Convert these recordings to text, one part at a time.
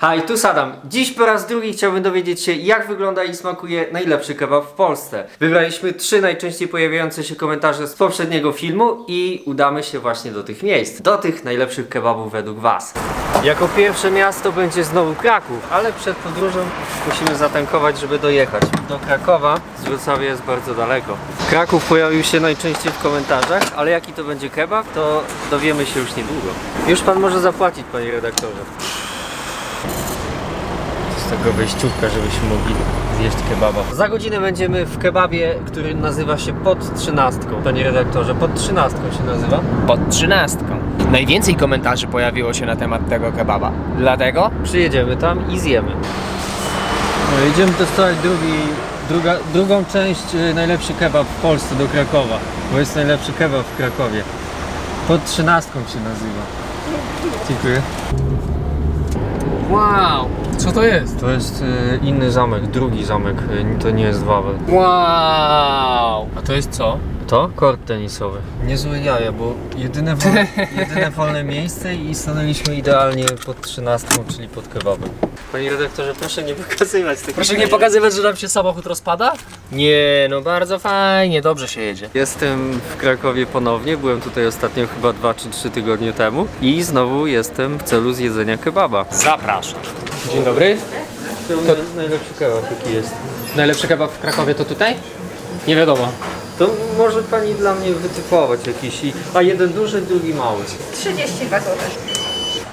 Hi, tu Sadam. Dziś po raz drugi chciałbym dowiedzieć się, jak wygląda i smakuje najlepszy kebab w Polsce. Wybraliśmy trzy najczęściej pojawiające się komentarze z poprzedniego filmu i udamy się właśnie do tych miejsc. Do tych najlepszych kebabów według Was. Jako pierwsze miasto będzie znowu Kraków, ale przed podróżą musimy zatankować, żeby dojechać. Do Krakowa z Wrocławia jest bardzo daleko. Kraków pojawił się najczęściej w komentarzach, ale jaki to będzie kebab, to dowiemy się już niedługo. Już Pan może zapłacić, Panie redaktorze. Tego wejściówka, żebyśmy mogli zjeść kebaba. Za godzinę będziemy w kebabie, który nazywa się Pod Trzynastką. Panie redaktorze, Pod Trzynastką się nazywa? pod trzynastką. Najwięcej komentarzy pojawiło się na temat tego kebaba. Dlatego Przyjedziemy tam i zjemy. No, idziemy testować drugi, druga, drugą część y, najlepszy kebab w Polsce do Krakowa. Bo jest najlepszy kebab w Krakowie. Pod trzynastką się nazywa. Dziękuję. Wow, co to jest? To jest y, inny zamek, drugi zamek. y, To nie jest Wawel. Wow! A to jest co? To? Kort tenisowy. Niezłe jaja, bo jedyne, wolne, jedyne wolne miejsce i stanęliśmy idealnie pod trzynastką, czyli pod kebabem. Panie redaktorze, proszę nie pokazywać tych Proszę nie pokazywać, że nam się samochód rozpada? Nie, no bardzo fajnie, dobrze się jedzie. Jestem w Krakowie ponownie, byłem tutaj ostatnio chyba 2 czy 3 tygodnie temu i znowu jestem w celu zjedzenia kebaba. Zapraszam. Dzień dobry. To najlepszy kebab jaki jest. Najlepszy kebab w Krakowie to tutaj? Nie wiadomo. To może pani dla mnie wytypować jakiś, i- a jeden duży, drugi mały. 32 zł.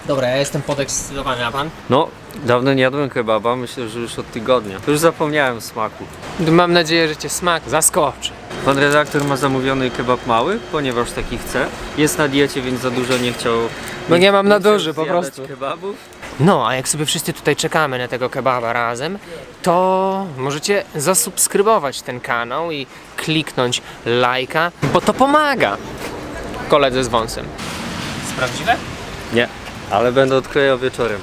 Dobra, ja jestem podekscytowany, a pan? No, dawno nie jadłem kebaba, myślę, że już od tygodnia. To już zapomniałem smaku. Mam nadzieję, że cię smak zaskoczy. Pan redaktor ma zamówiony kebab mały, ponieważ taki chce. Jest na diecie, więc za dużo nie chciał. No nie mam na chciał duży, po zjadać prostu. kebabów. No, a jak sobie wszyscy tutaj czekamy na tego kebaba razem, to możecie zasubskrybować ten kanał i kliknąć lajka, bo to pomaga koledze z wąsem. Sprawdziwe? Nie, ale będę odklejał wieczorem.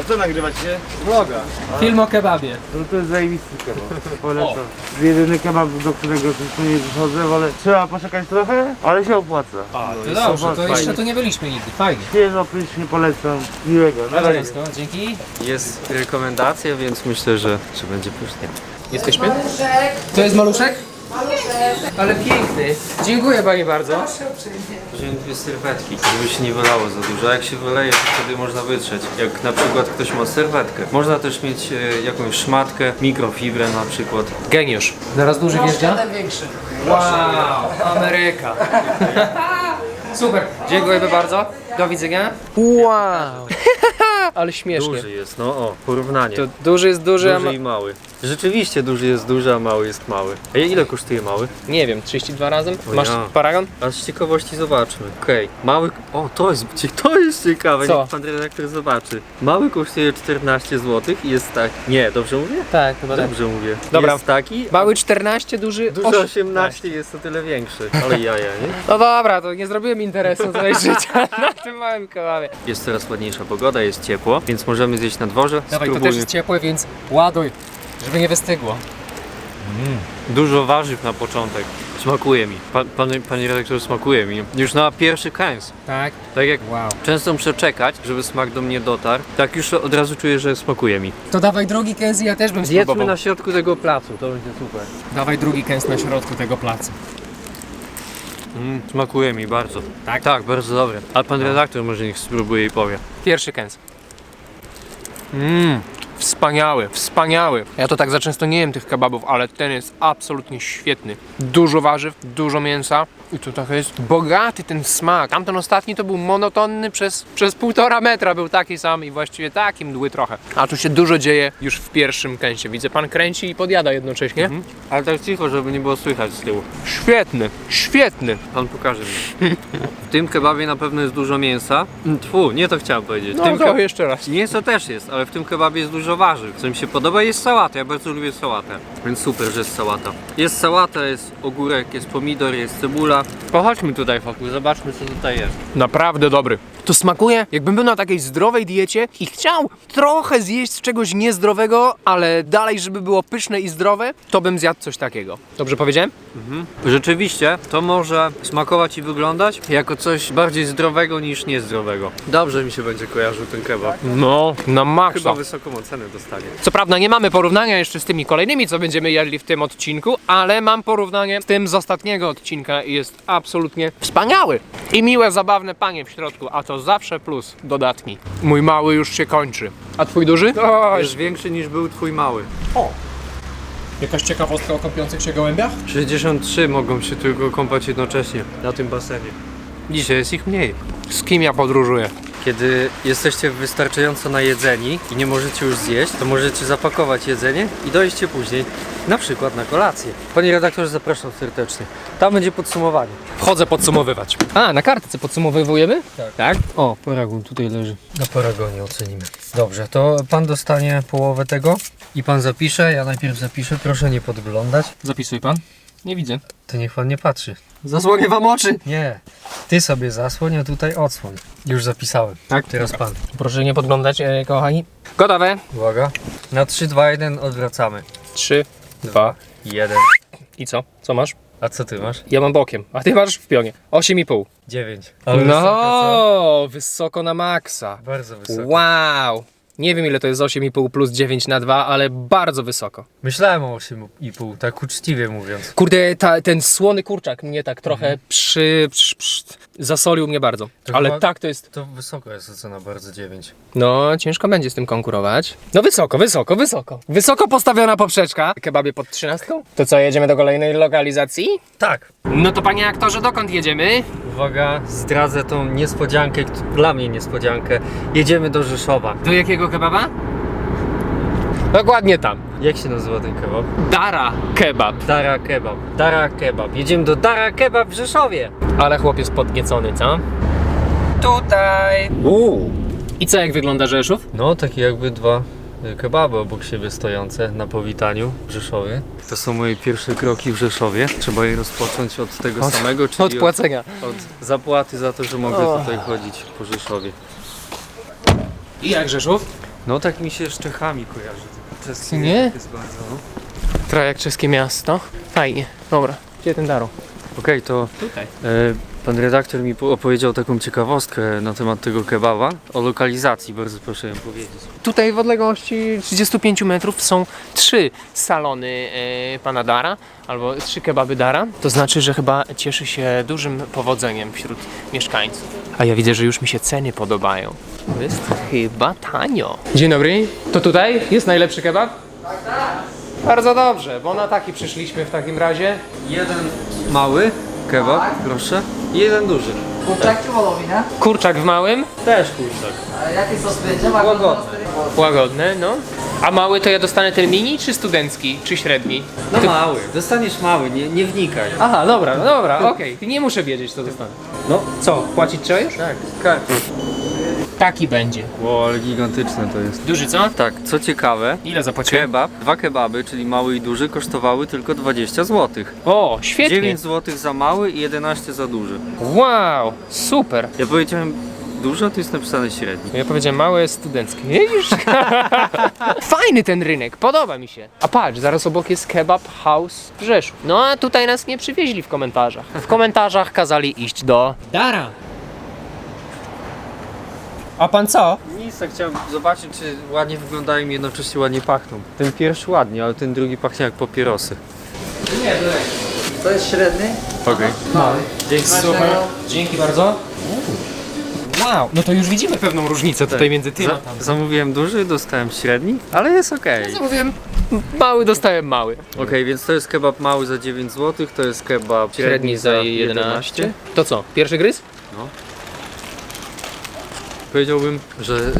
A co nagrywacie? Vloga. Film o kebabie. No to jest zajebisty kebab. Polecam. Jedyny kebab, do którego nie przychodzę, ale trzeba poczekać trochę, ale się opłaca. A, No to i dobrze, to fajnie. jeszcze tu nie byliśmy nigdy, fajnie. Świeżo, pysznie polecam. Miłego. Na razie. Dzięki. Jest rekomendacja, więc myślę, że, że będzie pysznie. Jesteśmy? To jest maluszek? Ale piękny. Dziękuję pani bardzo. Wziąłem dwie serwetki, żeby się nie wylało za dużo. A jak się wyleje, to wtedy można wytrzeć. Jak na przykład ktoś ma serwetkę. Można też mieć e, jakąś szmatkę, mikrofibrę na przykład. Geniusz. Zaraz duży wjeżdża? większy. Wow, Ameryka. Super, dziękujemy bardzo. Do widzenia. Wow. Ale śmiesznie. Duży jest, no o, porównanie. To duży jest duży, a ma... Duży i mały. Rzeczywiście duży jest duży, a mały jest mały. A ile kosztuje mały? Nie wiem, 32 razem? O Masz ja. paragon? A z ciekawości zobaczmy. Okej, mały. O, to jest, to jest ciekawe, Co? niech pan redaktor zobaczy. Mały kosztuje 14 zł i jest tak. Nie, dobrze mówię? Tak, chyba tak. Dobrze mówię. Dobra. Jest taki. Mały 14, duży Duży 8. 18 jest o tyle większy. Ale jaja, nie? No dobra, to nie zrobiłem interesu tutaj życia na tym małym kebabie. Jest coraz ładniejsza pogoda, jest ciepło, więc możemy zjeść na dworze. Dawaj, to też jest ciepłe, więc ładuj, żeby nie wystygło. Dużo warzyw na początek. Smakuje mi. Pan, pan, panie redaktorze, smakuje mi. Już na pierwszy kęs. Tak? Tak jak Wow. często muszę czekać, żeby smak do mnie dotarł, tak już od razu czuję, że smakuje mi. To dawaj drugi kęs i ja też bym spróbował. na środku tego placu, to będzie super. Dawaj drugi kęs na środku tego placu. Mm, smakuje mi bardzo. Tak? Tak, bardzo dobre. Ale pan redaktor może niech spróbuje i powie. Pierwszy kęs. Mmm, wspaniały, wspaniały. Ja to tak za często nie jem tych kebabów, ale ten jest absolutnie świetny. Dużo warzyw, dużo mięsa i to tak jest bogaty ten smak. Tamten ostatni to był monotonny przez, przez półtora metra, był taki sam i właściwie taki mdły trochę. A tu się dużo dzieje już w pierwszym kęsie. Widzę, pan kręci i podjada jednocześnie. Ale tak cicho, żeby nie było słychać z tyłu. Świetny, świetny. Pan pokaże mi. W tym kebabie na pewno jest dużo mięsa. Tfu, nie to chciałem powiedzieć. W No tym to jeszcze raz. Mięso też jest, ale w tym kebabie jest dużo warzyw. Co mi się podoba jest sałata, ja bardzo lubię sałatę. Więc super, że jest sałata. Jest sałata, jest ogórek, jest pomidor, jest cebula. Pochodźmy tutaj wokół, zobaczmy co tutaj jest. Naprawdę dobry. To smakuje, jakbym był na takiej zdrowej diecie i chciał trochę zjeść czegoś niezdrowego, ale dalej, żeby było pyszne i zdrowe, to bym zjadł coś takiego. Dobrze powiedziałem? Rzeczywiście, to może smakować i wyglądać jako coś bardziej zdrowego niż niezdrowego. Dobrze mi się będzie kojarzył ten kebab. No, na maksa. Chyba wysoką ocenę dostanie. Co prawda nie mamy porównania jeszcze z tymi kolejnymi, co będziemy jedli w tym odcinku, ale mam porównanie z tym z ostatniego odcinka i jest absolutnie wspaniały. I miłe, zabawne panie w środku, a to zawsze plus dodatni. Mój mały już się kończy. A twój duży? O, Jest większy niż był twój mały. Jakaś ciekawostka o kąpiących się gołębiach? 63 mogą się tylko kąpać jednocześnie na tym basenie. Dzisiaj jest ich mniej. Z kim ja podróżuję? Kiedy jesteście wystarczająco najedzeni i nie możecie już zjeść, to możecie zapakować jedzenie i dojście później, na przykład na kolację. Panie redaktorze, zapraszam serdecznie. Tam będzie podsumowanie. Wchodzę podsumowywać. A, na kartce podsumowujemy? Tak. Tak? O, paragon tutaj leży. Na paragonie ocenimy. Dobrze, to pan dostanie połowę tego i pan zapisze. Ja najpierw zapiszę, proszę nie podglądać. Zapisuj pan. Nie widzę. To niech pan nie patrzy. Zasłonię wam oczy. Nie, ty sobie zasłoń, a tutaj odsłoń. Już zapisałem. Tak? Teraz pan. Proszę nie podglądać, e, kochani. Gotowe. Uwaga. Na 3, 2, 1 odwracamy. Trzy, dwa. 1. I co? Co masz? A co ty masz? Ja mam bokiem, a ty masz w pionie. 8,5. 9. No, wysoko na maksa. Bardzo wysoko. Wow. Nie wiem ile to jest 8,5 plus 9 na 2, ale bardzo wysoko. Myślałem o 8,5, tak uczciwie mówiąc. Kurde, ta, ten słony kurczak mnie tak trochę przy, przy, przy... Zasolił mnie bardzo. To ale chyba- tak to jest... To wysoko jest ocena, bardzo 9. No, ciężko będzie z tym konkurować. No wysoko, wysoko, wysoko. Wysoko postawiona poprzeczka. Kebabie pod trzynastką? To co, jedziemy do kolejnej lokalizacji? Tak. No to panie aktorze, dokąd jedziemy? Uwaga, zdradzę tą niespodziankę, dla mnie niespodziankę. Jedziemy do Rzeszowa. Do jakiego kebaba? Dokładnie tam. Jak się nazywa ten kebab? Dara kebab. Dara Kebab. Dara Kebab. Jedziemy do Dara Kebab w Rzeszowie. Ale chłopiec podniecony, co? Tutaj. Uuu. I co, jak wygląda Rzeszów? No, takie jakby dwa kebaby obok siebie stojące na powitaniu w Rzeszowie. To są moje pierwsze kroki w Rzeszowie. Trzeba je rozpocząć od tego samego, czyli Od płacenia. od, od zapłaty za to, że mogę tutaj chodzić po Rzeszowie. I jak Rzeszów? No, tak mi się z Czechami kojarzy. Czeski Nie? jest bardzo, no. Jak czeskie miasto. Fajnie. Dobra. Gdzie ten Daro? Okej, to Tutaj. e, pan redaktor mi po- opowiedział taką ciekawostkę na temat tego kebaba. O lokalizacji, bardzo proszę ją powiedzieć. Tutaj w odległości 35 metrów są trzy salony e, pana Dara, albo trzy kebaby Dara. To znaczy, że chyba cieszy się dużym powodzeniem wśród mieszkańców. A ja widzę, że już mi się ceny podobają. To jest chyba tanio. Dzień dobry. To tutaj jest najlepszy kebab? Tak, tak. Bardzo dobrze, bo na taki przyszliśmy w takim razie. Jeden mały kebab, proszę, i jeden duży. Kurczak czy wołowina? Kurczak w małym, Też kurczak. A jaki sos będzie? Łagodny. łagodny, no. A mały to ja dostanę ten mini, czy studencki, czy średni? No mały, dostaniesz mały, nie, nie wnikaj. Aha, dobra, no dobra, okej. Nie muszę wiedzieć, co dostanę. No, Co, płacić trzeba już? tak, tak. Taki będzie. Ło, ale gigantyczne to jest. Duży, co? Tak, co ciekawe, Ile zapłaciłem? kebab, dwa kebaby, czyli mały i duży, kosztowały tylko 20 zł. O, świetnie. 9 zł za mały i 11 za duży. Wow, super. Ja powiedziałem dużo, to jest napisane średni. Ja powiedziałem małe studenckie. Widzisz? Fajny ten rynek, podoba mi się. A patrz, zaraz obok jest Kebab House w Rzeszu. No a tutaj nas nie przywieźli w komentarzach. W komentarzach kazali iść do Dara. A pan co? Nic, tak chciałem zobaczyć, czy ładnie wyglądają i jednocześnie ładnie pachną. Ten pierwszy ładnie, ale ten drugi pachnie jak papierosy. To jest średni? Okej. Mały. Dzięki. Super. Dzięki bardzo. Wow, no to już widzimy pewną różnicę tutaj między tym a Za, tam. zamówiłem duży, dostałem średni, ale jest okej. Zamówiłem mały, dostałem mały. Okej, więc to jest kebab mały za 9 zł, to jest kebab Średni za 11. To co, pierwszy gryz? Powiedziałbym, że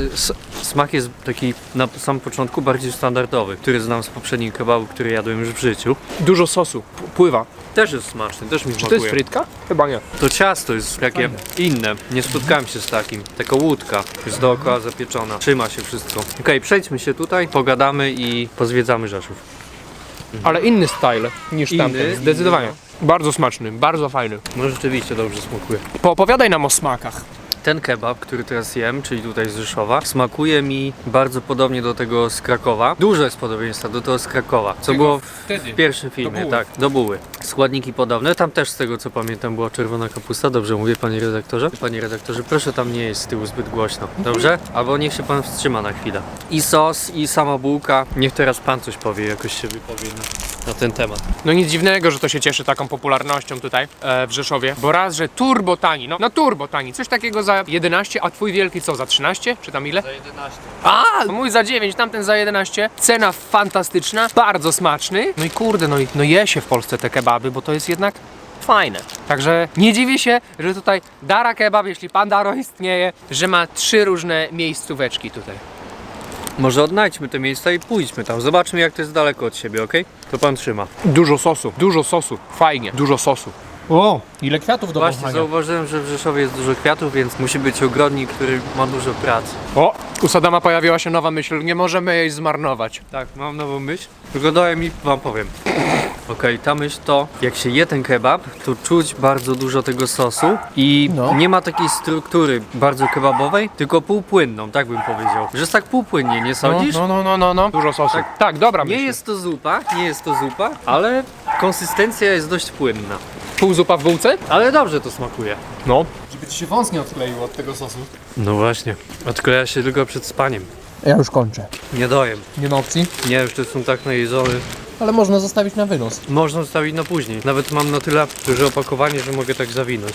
y, smak jest taki na samym początku bardziej standardowy, który znam z poprzednich kebabów, które jadłem już w życiu. Dużo sosu, pływa. Też jest smaczny, też mi Czy to smakuje. jest frytka? Chyba nie. To ciasto jest takie inne. Nie spotkałem się z takim. Taka łódka jest dookoła zapieczona. Trzyma się wszystko. Okej, przejdźmy się tutaj, pogadamy i pozwiedzamy Rzeszów. Ale inny style niż Inny, tamten, zdecydowanie. Bardzo smaczny, bardzo fajny. No rzeczywiście dobrze smakuje. Poopowiadaj nam o smakach. Ten kebab, który teraz jem, czyli tutaj z Rzeszowa, smakuje mi bardzo podobnie do tego z Krakowa. Dużo jest podobieństwa do tego z Krakowa, co było wtedy. w pierwszym filmie, buły. tak, do buły. Składniki podobne, tam też z tego co pamiętam była czerwona kapusta, dobrze mówię panie redaktorze? Panie redaktorze, proszę tam nie jest z tyłu zbyt głośno, dobrze? Albo niech się pan wstrzyma na chwilę. I sos, i sama bułka, niech teraz pan coś powie, jakoś się wypowie na, na ten temat. No nic dziwnego, że to się cieszy taką popularnością tutaj e, w Rzeszowie, bo raz, że turbo tani, no, no turbo tani, coś takiego za 11, a twój wielki co, za 13? Czy tam ile? Za 11. A, mój za 9, tamten za 11. Cena fantastyczna, bardzo smaczny. No i kurde, no, i- no je się w Polsce te kebaby, bo to jest jednak fajne. Także nie dziwię się, że tutaj Dara Kebab, jeśli pan Daro istnieje, że ma trzy różne miejscóweczki tutaj. Może odnajdźmy te miejsca i pójdźmy tam, zobaczmy jak to jest daleko od siebie, ok? To pan trzyma. Dużo sosu, dużo sosu, fajnie, dużo sosu. O, ile kwiatów do Właśnie zauważyłem, że w Rzeszowie jest dużo kwiatów, więc musi być ogrodnik, który ma dużo pracy. O, u Sadama pojawiła się nowa myśl, nie możemy jej zmarnować. Tak, mam nową myśl. Tylko dałem i wam powiem. Okej, ta myśl to, jak się je ten kebab, to czuć bardzo dużo tego sosu i No. nie ma takiej struktury bardzo kebabowej, tylko półpłynną, tak bym powiedział. Że jest tak półpłynnie, nie No, sądzisz? no, no, no, no, no. Dużo sosu. Tak, tak dobra Nie myśl. jest to zupa, nie jest to zupa, ale konsystencja jest dość płynna. Pół zupa w bułce? Ale dobrze to smakuje. No. Żeby ci się wąs nie odkleił od tego sosu. No właśnie, odkleja się tylko przed spaniem. Ja już kończę. Nie dojem. Nie ma opcji, Nie, już jestem tak najedzony. ale można zostawić na wynos. Można zostawić na później. Nawet mam na tyle duże opakowanie, że mogę tak zawinąć.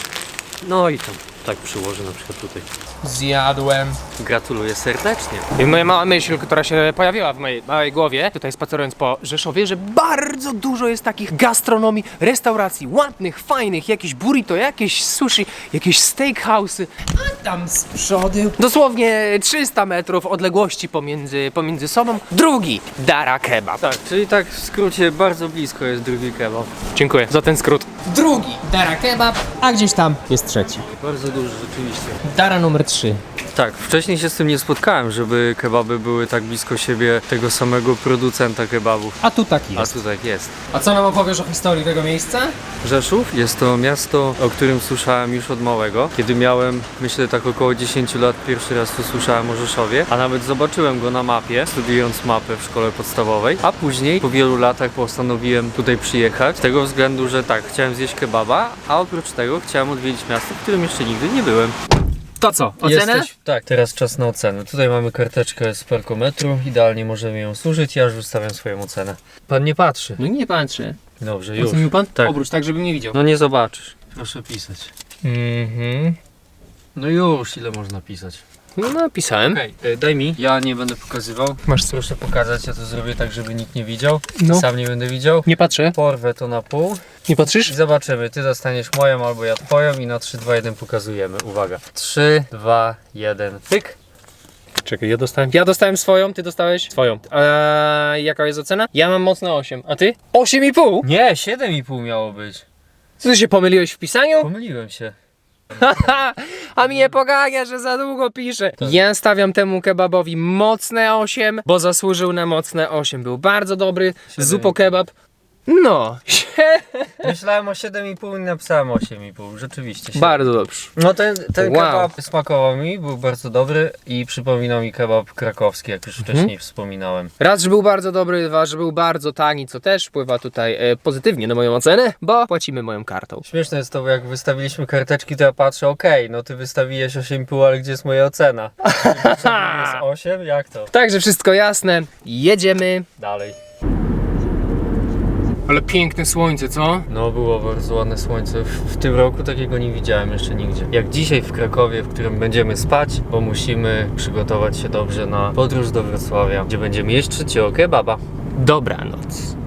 No i tam, tak przyłożę na przykład tutaj. Zjadłem. Gratuluję serdecznie. I moja mała myśl, która się pojawiła w mojej małej głowie, tutaj spacerując po Rzeszowie, że bardzo dużo jest takich gastronomii, restauracji, ładnych, fajnych, jakieś burrito, jakieś sushi, jakieś steakhouse'y, a tam z przodu, dosłownie 300 metrów odległości pomiędzy, pomiędzy sobą, drugi Dara Kebab. Tak, czyli tak w skrócie bardzo blisko jest drugi kebab. Dziękuję za ten skrót. Drugi Dara Kebab, a gdzieś tam jest trzeci. Bardzo duży rzeczywiście. Dara numer 3. Tak, wcześniej się z tym nie spotkałem, żeby kebaby były tak blisko siebie tego samego producenta kebabów. A tu tak A tu tak jest. A co nam opowiesz o historii tego miejsca? Rzeszów jest to miasto, o którym słyszałem już od małego. Kiedy miałem, myślę, tak około 10 lat, pierwszy raz to słyszałem o Rzeszowie, a nawet zobaczyłem go na mapie, studiując mapę w szkole podstawowej, a później po wielu latach postanowiłem tutaj przyjechać, z tego względu, że tak, chciałem zjeść kebaba, a oprócz tego chciałem odwiedzić miasto, w którym jeszcze nigdy nie byłem. To co, ocenę? Jesteś... Tak, teraz czas na ocenę. Tutaj mamy karteczkę z parkometru, idealnie możemy ją służyć, ja już wystawiam swoją ocenę. Pan nie patrzy. No nie patrzę. Dobrze, już. Ocenił pan? Tak. Obróć tak, żebym nie widział. No nie zobaczysz. Proszę pisać. Mhm. No już, ile można pisać? No napisałem. Okej, y, daj mi. Ja nie będę pokazywał. Masz Proszę pokazać, ja to zrobię tak, żeby nikt nie widział. No. Sam nie będę widział. Nie patrzę. Porwę to na pół Nie i patrzysz? zobaczymy. Ty dostaniesz moją albo ja twoją i na 3, 2, 1 pokazujemy. Uwaga. 3, 2, 1, pyk. Czekaj, ja dostałem. Ja dostałem swoją, ty dostałeś swoją. A jaka jest ocena? Ja mam mocne 8. A ty? 8,5? Nie, 7,5 miało być. Co ty się pomyliłeś w pisaniu? Pomyliłem się. A mnie pogania, że za długo piszę. Ja stawiam temu kebabowi mocne 8, bo zasłużył na mocne 8. Był bardzo dobry. Zupo kebab. No, Myślałem o 7,5 i napisałem 8,5. Rzeczywiście. się- bardzo dobrze. No ten, ten Wow. kebab smakował mi, był bardzo dobry i przypominał mi kebab krakowski, jak już wcześniej wspominałem. Raz, że był bardzo dobry, dwa, że był bardzo tani, co też wpływa tutaj e, pozytywnie na moją ocenę, bo płacimy moją kartą. Śmieszne jest to, bo jak wystawiliśmy karteczki, to ja patrzę, okej, no ty wystawiłeś 8,5, ale gdzie jest moja ocena? Potrzebny jest 8? Jak to? Także wszystko jasne, jedziemy. Dalej. Ale piękne słońce, co? No było bardzo ładne słońce. W, w tym roku takiego nie widziałem jeszcze nigdzie. Jak dzisiaj w Krakowie, w którym będziemy spać, bo musimy przygotować się dobrze na podróż do Wrocławia, gdzie będziemy jeść trzeciego kebaba. Dobranoc.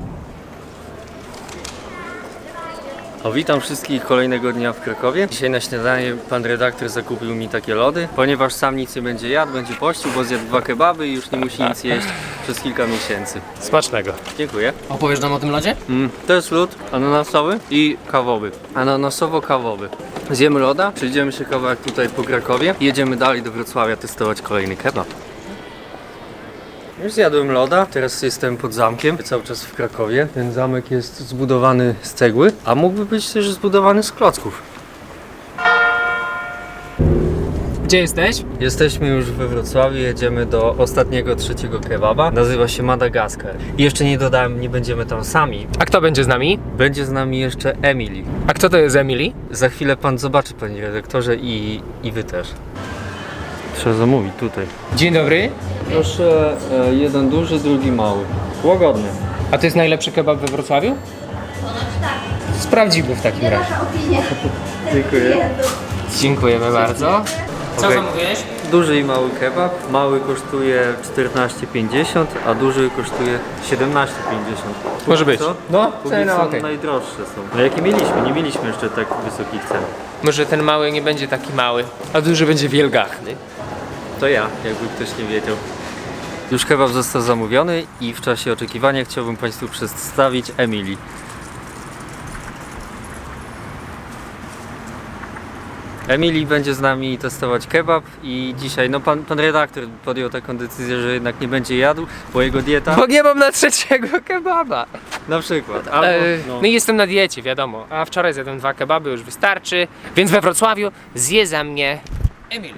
O, witam wszystkich kolejnego dnia w Krakowie. Dzisiaj na śniadanie pan redaktor zakupił mi takie lody, ponieważ sam nic nie będzie jadł, będzie pościł, bo zjadł dwa kebaby i już nie musi nic jeść przez kilka miesięcy. Smacznego. Dziękuję. Opowiesz nam o tym lodzie? Mm, to jest lód ananasowy i kawowy. Ananasowo-kawowy. Zjemy loda, przejdziemy się kawałek tutaj po Krakowie i jedziemy dalej do Wrocławia testować kolejny kebab. Już zjadłem loda, teraz jestem pod zamkiem, cały czas w Krakowie. Ten zamek jest zbudowany z cegły, a mógłby być też zbudowany z klocków. Gdzie jesteś? Jesteśmy już we Wrocławiu, jedziemy do ostatniego, trzeciego kebaba. Nazywa się Madagaskar. I jeszcze nie dodałem, nie będziemy tam sami. A kto będzie z nami? Będzie z nami jeszcze Emily. A kto to jest Emily? Za chwilę pan zobaczy, panie redaktorze, i, i wy też. Trzeba zamówić tutaj. Dzień dobry. Proszę, e, jeden duży, drugi mały. Łagodny. A to jest najlepszy kebab we Wrocławiu? Sprawdzimy w takim razie. Dziękuję. Dziękujemy bardzo. Co zamówiłeś? Duży i mały kebab. Mały kosztuje 14,50, a duży kosztuje 17,50. Może być. Co? No, Póki cena okej. najdroższe są. No jakie mieliśmy? Nie mieliśmy jeszcze tak wysokich cen. Może ten mały nie będzie taki mały, a duży będzie wielgachny. To ja, jakby ktoś nie wiedział. Już kebab został zamówiony i w czasie oczekiwania chciałbym Państwu przedstawić Emily. Emily będzie z nami testować kebab i dzisiaj, no pan, pan redaktor podjął taką decyzję, że jednak nie będzie jadł, bo jego dieta, Bo nie mam na trzeciego kebaba. na przykład, albo, E, no, no i jestem na diecie, wiadomo. A wczoraj zjadłem dwa kebaby, już wystarczy. Więc we Wrocławiu zje za mnie Emily.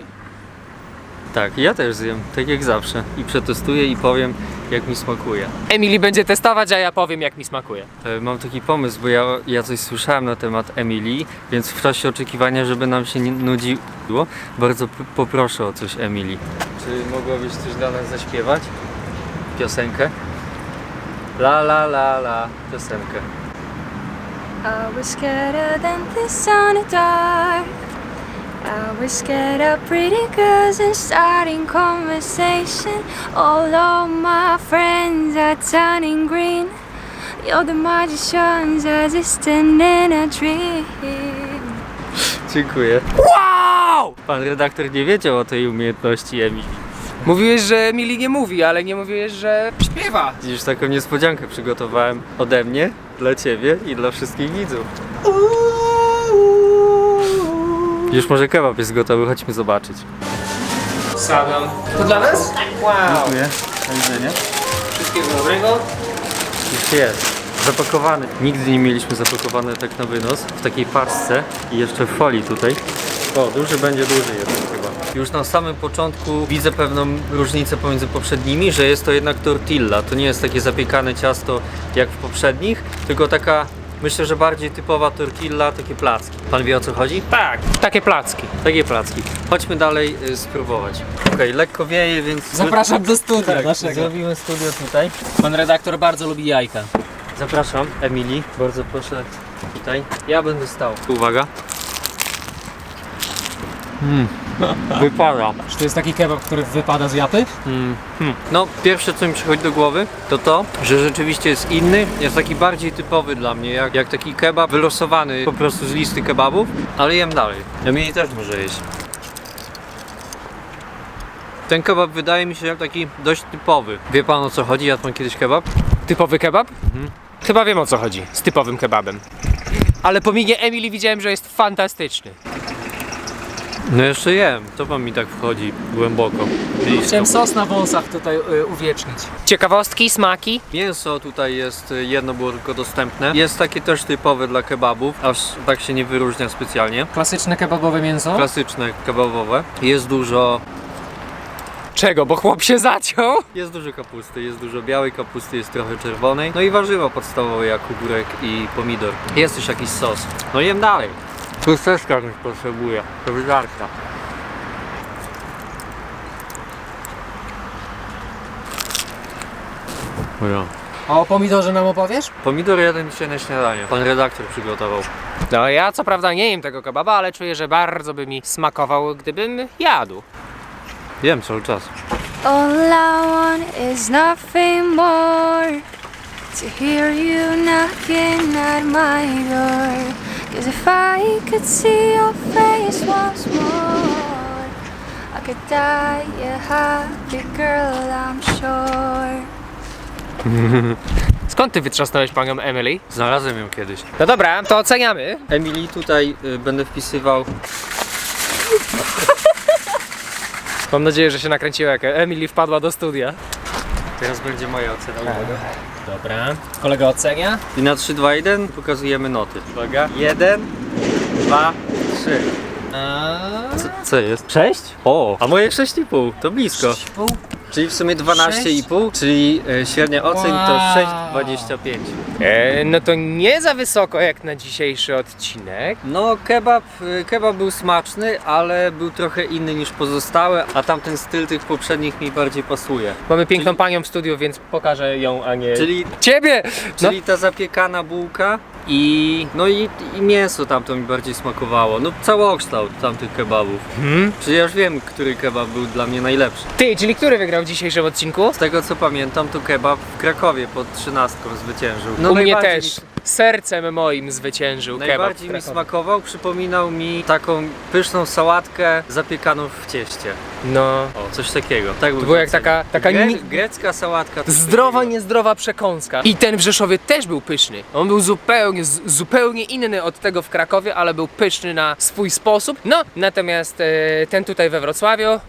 Tak, ja też zjem, tak jak zawsze i przetestuję i powiem, jak mi smakuje. Emily będzie testować, a ja powiem jak mi smakuje. E, Mam taki pomysł, bo ja, ja coś słyszałem na temat Emilii, więc w czasie oczekiwania, żeby nam się nie nudziło, bardzo p- poproszę o coś Emilii. Czy mogłabyś coś dla nas zaśpiewać? Piosenkę? La la la la, piosenkę. I was scared than this on dark. I was scared of pretty girls and starting conversation. All of my friends are turning green. You're the magicians, stand in a dream. Dziękuję. Wow! Pan redaktor nie wiedział o tej umiejętności Emilii. Mówiłeś, że Emily nie mówi, ale nie mówiłeś, że śpiewa. Dziś taką niespodziankę przygotowałem ode mnie, dla ciebie i dla wszystkich widzów. Już może kebab jest gotowy, chodźmy zobaczyć. Sadam. To dla nas? Wow. Dziękuję. Do widzenia. Wszystkiego dobrego. Już jest. Zapakowany. Nigdy nie mieliśmy zapakowane tak na wynos, w takiej paczce i jeszcze w folii tutaj. O, duży będzie duży jeden chyba. Już na samym początku widzę pewną różnicę pomiędzy poprzednimi, że jest to jednak tortilla. To nie jest takie zapiekane ciasto jak w poprzednich, tylko taka, myślę, że bardziej typowa tortilla, takie placki. Pan wie o co chodzi? Tak, takie placki. Takie placki. Chodźmy dalej y, spróbować. Okej, lekko wieje, więc... Zapraszam do studia Tak, naszego. zrobimy studio tutaj. Pan redaktor bardzo lubi jajka. Zapraszam, Emilii. Bardzo proszę tutaj. Ja będę stał. Uwaga. Wypada. Czy to jest taki kebab, który wypada z japy? Hmm. No, pierwsze co mi przychodzi do głowy to to, że rzeczywiście jest inny. Jest taki bardziej typowy dla mnie, jak, jak taki kebab wylosowany po prostu z listy kebabów, ale jem dalej. Emilii też może jeść. Ten kebab wydaje mi się taki dość typowy. Wie pan o co chodzi? Jadł pan kiedyś kebab? Typowy kebab? Chyba wiem o co chodzi z typowym kebabem. Ale po minie Emily widziałem, że jest fantastyczny. No jeszcze jem. To pan mi tak wchodzi głęboko. Blisko. Chciałem sos na wąsach tutaj y, uwiecznić. Ciekawostki, smaki. Mięso tutaj jest, y, jedno było tylko dostępne. Jest takie też typowe dla kebabów, aż tak się nie wyróżnia specjalnie. Klasyczne kebabowe mięso. Klasyczne kebabowe. Jest dużo, Czego? Bo chłop się zaciął? jest dużo kapusty, jest dużo białej kapusty, jest trochę czerwonej. No i warzywa podstawowe jak ogórek i pomidor. Jest też jakiś sos. No jem dalej. Chusteczka też potrzebuję, to wystarcza. No. A o pomidorze nam opowiesz? Pomidor jeden dzisiaj na śniadanie. Pan redaktor przygotował. No ja co prawda nie jem tego kebaba, ale czuję, że bardzo by mi smakował, gdybym jadł. Jem cały czas. All I want is nothing more to hear you knocking at my door. Cause if I could see your face once more, I could die a happy girl, I'm sure. Skąd ty wytrzasnąłeś panią Emily? Znalazłem ją kiedyś. No dobra, to oceniamy. Emily tutaj y, będę wpisywał Mam nadzieję, że się nakręciło, jak Emily wpadła do studia. Teraz będzie moja ocena, uwaga. Dobra. Kolega ocenia. I na 3, 2, 1 pokazujemy noty. Uwaga. 1, 2, 3. A... Co jest? 6? O, a moje 6,5, to blisko. Czyli w sumie 12,5, czyli e, średnia ocen to Wow. 6,25. E, no to nie za wysoko jak na dzisiejszy odcinek. No kebab, e, kebab był smaczny, ale był trochę inny niż pozostałe, a tamten styl tych poprzednich mi bardziej pasuje. Mamy piękną panią w studiu, więc pokażę ją, a nie Czyli, ciebie! No, czyli ta zapiekana bułka i no i, i mięso tamto mi bardziej smakowało. No całokształt tamtych kebabów. hmm? Już wiem, który kebab był dla mnie najlepszy. Ty, czyli który wygrał w dzisiejszym odcinku? Z tego co pamiętam, to kebab w Krakowie pod trzynastką zwyciężył. U mnie No najbardziej też. mi- Sercem moim zwyciężył kebab. Najbardziej mi smakował, przypominał mi taką pyszną sałatkę zapiekaną w cieście. No. O, coś takiego. Tak bym było jak ocenił. taka- taka Gre ni- grecka sałatka. coś Zdrowa, takiego. niezdrowa przekąska. I ten w Rzeszowie też był pyszny. On był zupełnie, z- zupełnie inny od tego w Krakowie, ale był pyszny na swój sposób. No, natomiast e, ten tutaj we Wrocławiu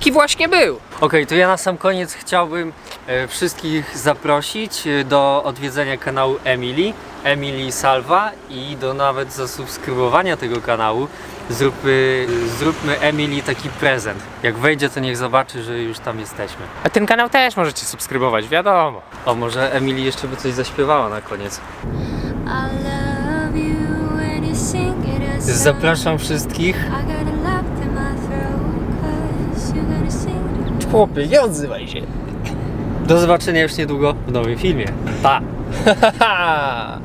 taki właśnie był. Okej, to ja na sam koniec chciałbym e, wszystkich zaprosić e, do odwiedzenia kanału Emily, Emily Salva i do nawet zasubskrybowania tego kanału. Zróbmy, zróbmy Emily taki prezent. Jak wejdzie, to niech zobaczy, że już tam jesteśmy. A ten kanał też możecie subskrybować, wiadomo. O, może Emily jeszcze by coś zaśpiewała na koniec. I love you when you sing it as Zapraszam wszystkich. I Chłopie, nie odzywaj się. Do zobaczenia już niedługo w nowym filmie. Pa!